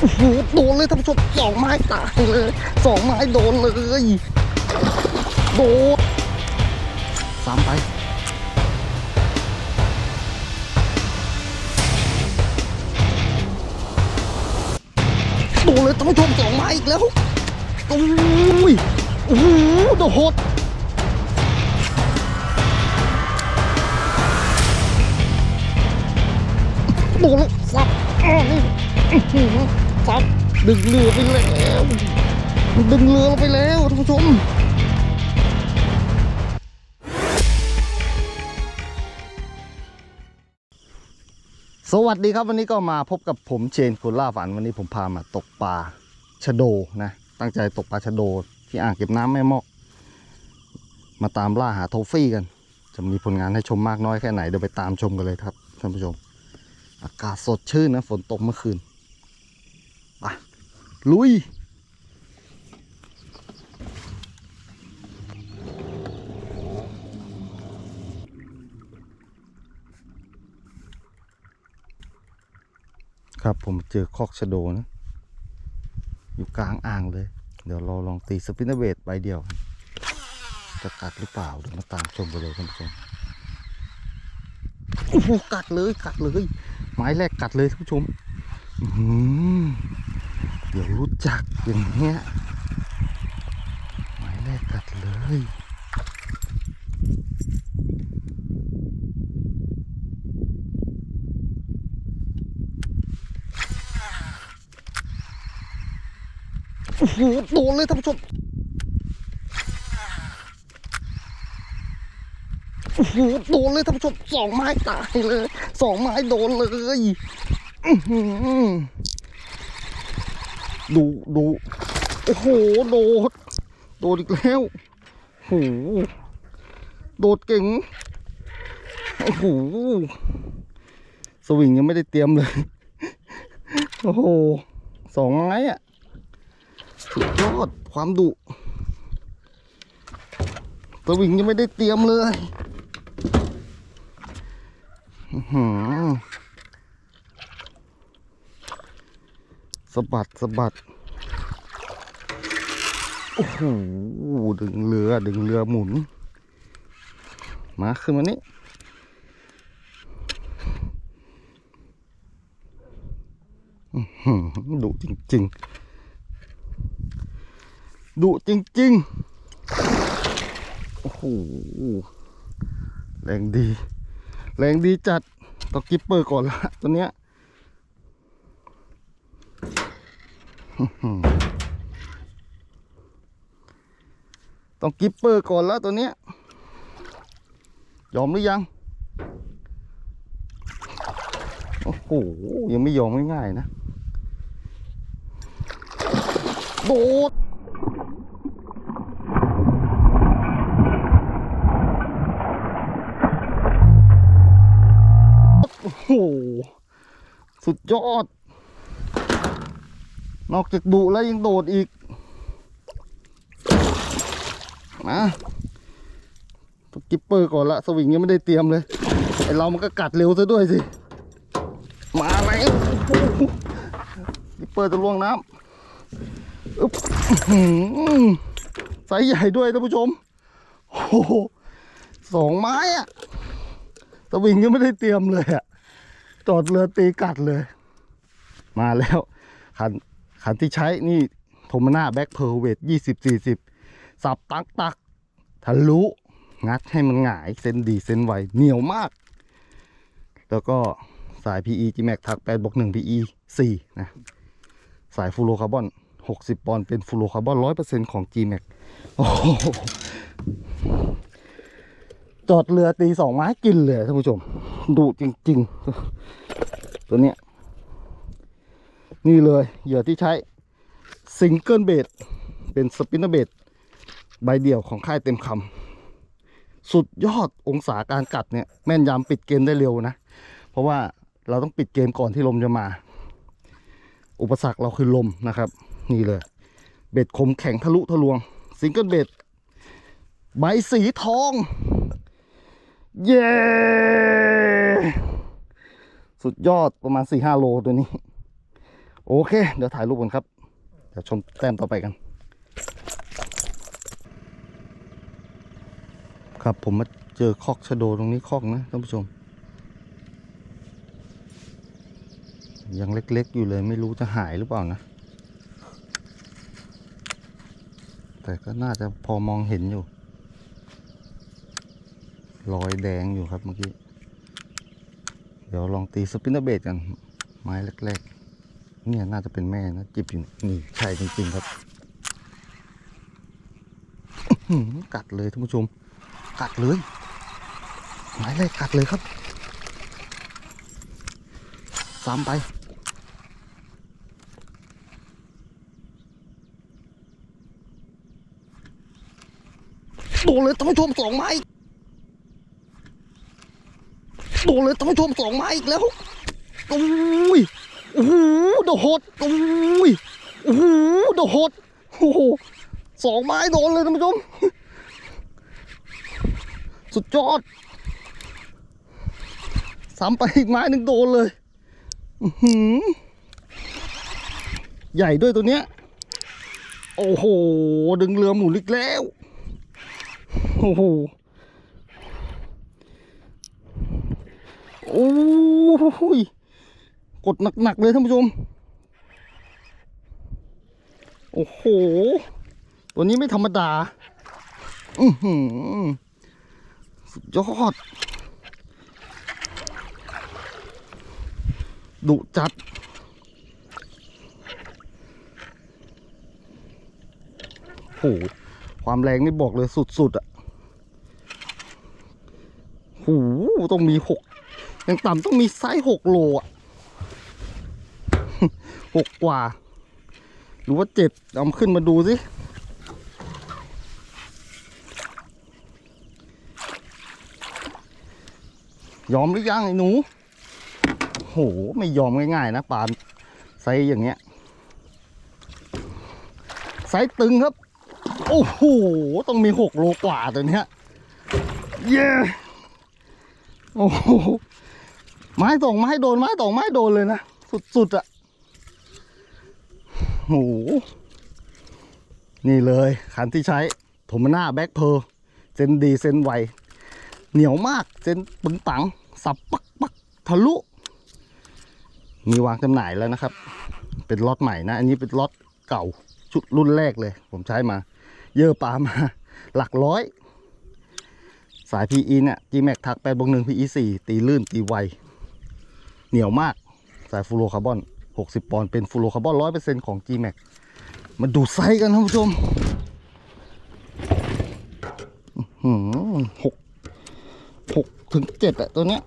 โอ้โหโดนเลยท่านผู้ชมสองไม้ตายเลยสองไม้โดนเลยโดนสามไปโดนเลยท่านผู้ชมสองไม้อีกแล้วโอ้ยโอ้โหโดนโหดนสับอ้าว ซับดึงเรือไปแล้วดึงเรือไปแล้วท่านผู้ชมสวัสดีครับวันนี้ก็มาพบกับผมเชนคุณล่าฝันวันนี้ผมพามาตกปลาชะโดนะตั้งใจตกปลาชะโดที่อ่างเก็บน้ำแม่มอก มาตามล่าหาโทฟี่กัน จะมีผลงานให้ชมมากน้อยแค่ไหนเดี๋ยวไปตามชมกันเลยครับท่านผู้ชม อากาศสดชื่นนะฝนตกเมื่อคืน ลุย ครับผมเจอคอกชะโดนะ อยู่กลางอ่างเลย เดี๋ยวเราลองตีสปินเนอร์เบดใบเดียว จะกัดหรือเปล่า เดี๋ยวมาตามชมกันเลยท่านผู้ชมโอ้โหกัดเลยกัดเลยไม้แรกกัดเลยท่านผู้ชม อื เดี๋ยวรู้จักอย่างเงี้ยไม้แรกกัดเลยโอ้โหโดนเลยท่านผู้ชมโอ้โหโดนเลยท่านผู้ชมสองไม้ตายเลย สองไม้โดนเลย อือ ดูดูโอ้โหโดด โดดอีกแล้วโอ้โหโดดเก่งโอ้โหสวิงยังไม่ได้เตรียมเลย โอ้โหสองไม้อะสุดยอดความดุสวิงยังไม่ได้เตรียมเลย อื้อหือ สะบัดสะบัดโอ้โหดึงเรือ ดึงเรือหมุน มาขึ้นมานี้ดุจริงๆดุจริงๆ โอ้โห แรงดี แรงดีจัดต้องกิปเปอร์ก่อนละตัวเนี้ยอื้อหือ ต้องกิปเปอร์ก่อนแล้วตัวเนี้ย ยอมหรือยัง โอ้โห ยังไม่ยอมง่ายๆนะ โดดโอ้โห สุดยอด นอกจากดุแล้วยังโดดอีกมาต้องกิปเปอร์ก่อนละสวิงยังไม่ได้เตรียมเลยไอเรามันก็กัดเร็วซะด้วยสิ มาไหมโอ้โหกิปเปอร์จะล่วงน้ำอึ๊บไซส์ใหญ่ด้วยท่านผู้ชมโอ้โหสองไม้อะสวิงยังไม่ได้เตรียมเลยอะจอดเรือตีกัดเลย มาแล้ว คัน คันที่ใช้นี่โทมาน่าแบ็คเพอร์เวทยี่สิบสี่สิบสับตักตักทะลุงัดให้มันหงายเส้นดีเส้นไวเหนียวมาก แล้วก็สาย PE G Max ทัก8บวก1 PE 4นะ สายฟูโรคาร์บอน 60 ปอนด์เป็นฟูโรคาร์บอน 100%ของ G Max โอ้โหจอดเรือตีสองไม้กินเลยท่านผู้ชม ดุจริง ๆ ตัวเนี้ย นี่เลยเหยื่อที่ใช้ซิงเกิลเบดเป็นสปินเนอร์เบดใบเดี่ยวของค่ายเต็มคำสุดยอดองศาการกัดเนี่ยแม่นยำปิดเกมได้เร็วนะ เพราะว่าเราต้องปิดเกมก่อนที่ลมจะมา อุปสรรคเราคือลมนะครับ นี่เลย เบ็ดคมแข็งทะลุทะลวงซิงเกิลเบ็ดใบสีทอง เย้ สุดยอดประมาณ4-5โลตัวนี้ โอเค เดี๋ยวถ่ายรูปกันครับ เดี๋ยวชมแต้มต่อไปกัน ครับผมมาเจอคอกชะโดตรงนี้คอกนะท่านผู้ชม ยังเล็กๆอยู่เลยไม่รู้จะหายหรือเปล่านะ แต่ก็น่าจะพอมองเห็นอยู่ รอยแดงอยู่ครับเมื่อกี้ เดี๋ยวลองตีสปินเนอร์เบดกัน ไม้แรกๆ เนี่ยน่าจะเป็นแม่นะจิบอยู่นี่ใช่จริงๆครับกัดเลยท่านผู้ชม กัดเลยไม้แรกกัดเลยครับซ้ำไป โดนเลยท่านผู้ชมสองไม้โดนเลยท่านผู้ชมสองไม้อีกแล้วอุ้ย โอ้โหโดดโอ้ยโอ้โหโดดโอ้โหสองไม้โดนเลยท่านผู้ชม สุดยอดซ้ำไปอีกไม้หนึ่งโดนเลยหือใหญ่ด้วยตัวเนี้ย โอ้โห ดึงเรือหมุนอีกแล้ว โอ้โห โอ้ย กดหนักๆเลยท่านผู้ชม โอ้โห ตัวนี้ไม่ธรรมดา อือหือสุดยอด ดุจัด โอ้โห ความแรงนี่บอกเลยสุดๆอะโหต้องมีหกยังต่ำต้องมีไซส์หกโลอะ หกกว่า หรือว่าเจ็ดเอามขึ้นมาดูสิยอมหรือยังไอ้หนู โห ไม่ยอมง่ายๆนะปลาไซส์อย่างเงี้ย ไซส์ตึงครับ โอ้โห ต้องมีหกโลกว่าตัวเนี้ย เย้ โอ้โห ไม้สองไม้โดนไม้สองไม้โดนเลยนะ สุดๆอะ โห นี่เลยคันที่ใช้โทมาน่าแบ็คเพลเซนดีเซนไว เหนียวมากเซนปึงปัง สับปักปักทะลุ มีวางจำหน่ายแล้วนะครับ เป็นล็อตใหม่นะ อันนี้เป็นล็อตเก่าชุดรุ่นแรกเลย ผมใช้มา เยอะปลามา หลักร้อย สาย PE เนี่ย G-Max ทัก8บวก1 PE 4ตีลื่นตีไว เหนียวมาก สายฟูโรคาร์บอน 60 ปอนด์เป็นฟูโรคาร์บอน100%ของ G-Max มาดูไซส์กันท่านผู้ชมอื้อหือหกหกถึงเจ็ดอะตัวเนี้ย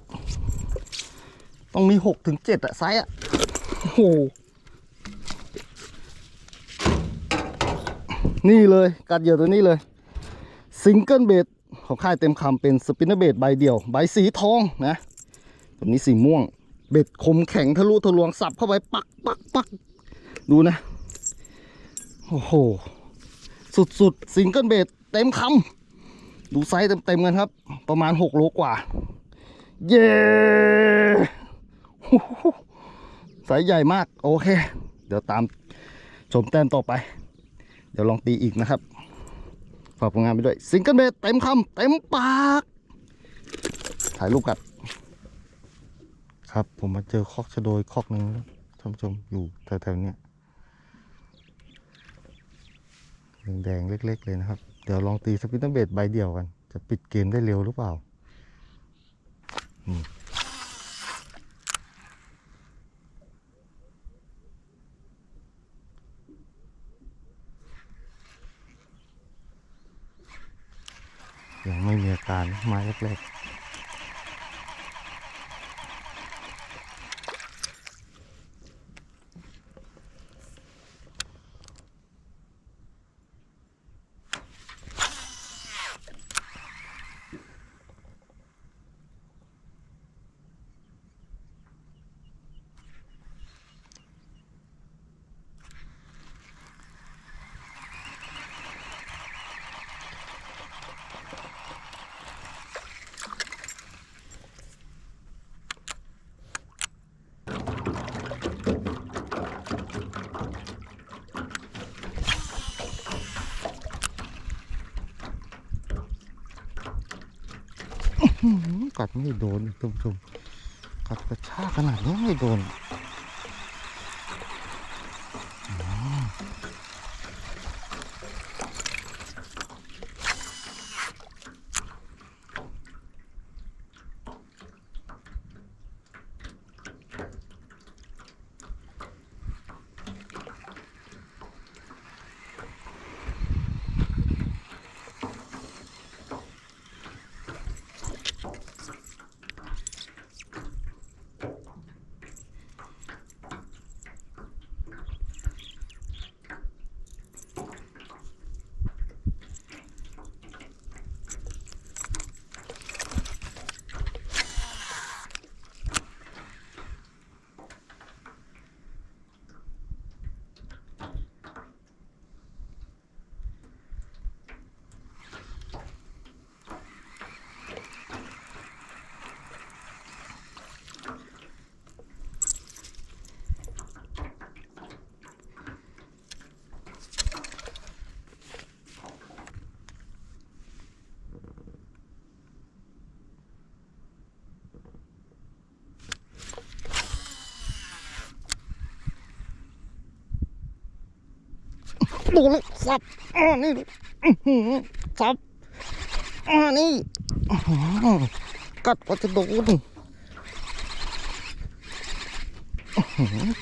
ต้องมีหกถึงเจ็ดอะไซส์อะโอ้โหนี่เลยกัดเหยื่อตัวนี้เลยซิงเกิลเบดของค่ายเต็มคำเป็นสปินเนอร์เบดใบเดียว ใบสีทองนะ ตัวนี้สีม่วง เบ็ดคมแข็งทะลุทะลวงสับเข้าไปปักปักปักดูนะ โอ้โห สุดๆซิงเกิลเบดเต็มคำดูไซส์เต็มๆกันครับ ประมาณ6โลกว่า เย้โอ้โหไซส์ใหญ่มาก โอเค เดี๋ยวตามชมแต้มต่อไป เดี๋ยวลองตีอีกนะครับ ฝากผลงานไปด้วยซิงเกิลเบสเต็มคำเต็มปาก ถ่ายรูปกัน ครับ ผมมาเจอคอกชะโดยคอกหนึ่งท่านผู้ชมอยู่แถวๆเนี้ยแดงๆเล็ก ๆ เลยนะครับ เดี๋ยวลองตีสปินเนอร์เบสใบเดียวกัน จะปิดเกมได้เร็วหรือเปล่าอยังไม่มีอาการไม้แรกหื กัดไม่โดนคุณผู้ชมกัดกระชากขนาดนี้ไม่โดนอืม ดูเลยสับอ่านี่สับอ่านี่กัดว่าจะโดน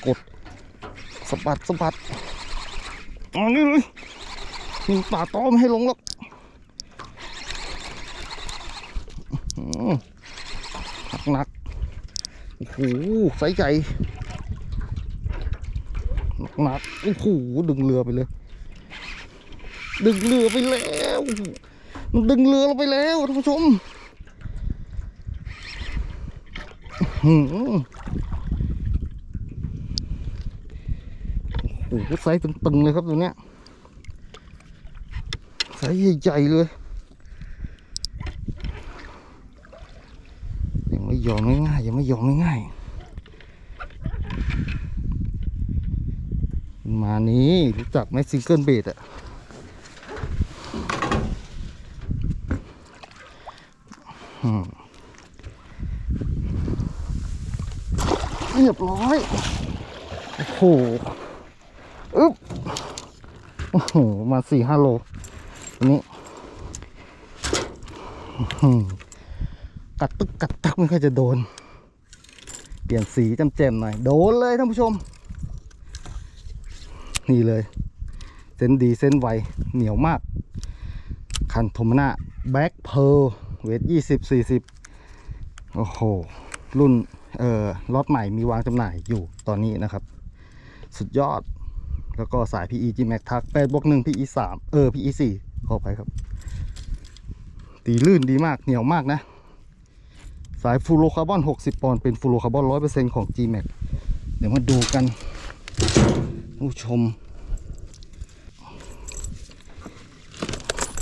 กดสะบัดสะบัดอ่านี่เลยมีป่าตอมให้ลงแล้วอื้อหือหนักโอ้โหไซส์ใหญ่หนักโอ้โหดึงเรือไปเลย ดึงเรือไปแล้วมันดึงเรือเราไปแล้วท่านผู้ชมหือโอ้โหไซส์ตึงๆเลยครับตัวเนี้ยไซส์ใหญ่ๆเลยยังไม่ยอมง่ายๆยังไม่ยอมง่ายๆมานี้รู้จักไหมซิงเกิลเบดอะ อืมเรียบร้อย โอ้โหอึ๊บโอ้โหมาสี่ห้าโลนี้กัดตึกกัดตักไม่ค่อยจะโดน เปลี่ยนสีจำแจมหน่อย โดนเลยท่านผู้ชม นี่เลย เส้นดีเส้นไว เหนียวมาก คันโทมนาแบ็คเพลเวทยี่สิบสี่สิบโอ้โห รุ่น เอ่อล็อตใหม่มีวางจำหน่ายอยู่ตอนนี้นะครับ สุดยอด แล้วก็สาย PE G Max ทัก8บวก1 PE 3เออ PE 4ขอไปครับ ตีลื่นดีมากเหนียวมากนะ สายฟูโรคาร์บอน 60 ปอนด์เป็นฟูโรคาร์บอน 100%ของ G Max เดี๋ยวมาดูกันผู้ชม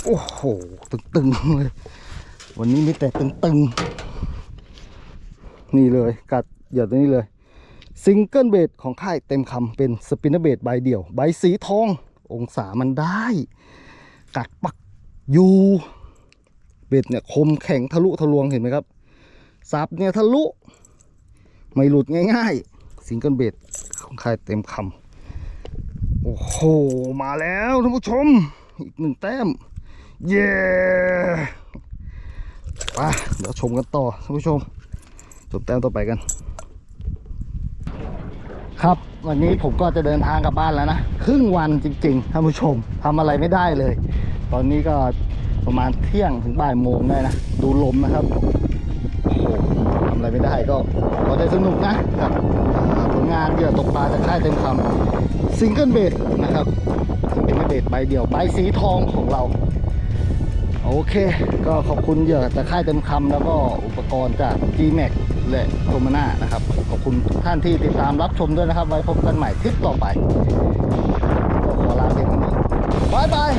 โอ้โห ตึงๆเลย วันนี้มีแต่ตึงๆ นี่เลย กัดอย่าตัวนี้เลย ซิงเกิลเบดของค่ายเต็มคำเป็นสปินเนอร์เบดใบเดี่ยว ใบสีทอง องศามันได้ กัดปักอยู่เบ็ดเนี่ยคมแข็งทะลุทะลวงเห็นไหมครับซับเนี่ยทะลุ ไม่หลุดง่ายๆซิงเกิลเบดของค่ายเต็มคำโอ้โห มาแล้วท่านผู้ชม อีกหนึ่งแต้ม เย้ไปเดี๋ยวชมกันต่อท่านผู้ชม ชมแต้มต่อไปกัน ครับ วันนี้ผมก็จะเดินทางกลับบ้านแล้วนะ ครึ่งวันจริงๆท่านผู้ชมทำอะไรไม่ได้เลย ตอนนี้ก็ประมาณเที่ยงถึงบ่ายโมงได้นะ ดูลมนะครับโอ้โหทำอะไรไม่ได้ก็ขอใจสนุกนะกับผลงานเหยื่อตกปลาจากค่ายเต็มคำซิงเกิลเบดนะครับเป็นเบดใบเดียวใบสีทองของเราโอเค ก็ขอบคุณเหยื่อจากค่ายเต็มคำแล้วก็อุปกรณ์จาก G-Max และโทมาน่านะครับ คุณทุกท่านที่ติดตามรับชมด้วยนะครับ ไว้พบกันใหม่คลิปต่อไปก็ขอลาเพียงเท่านี้บายบาย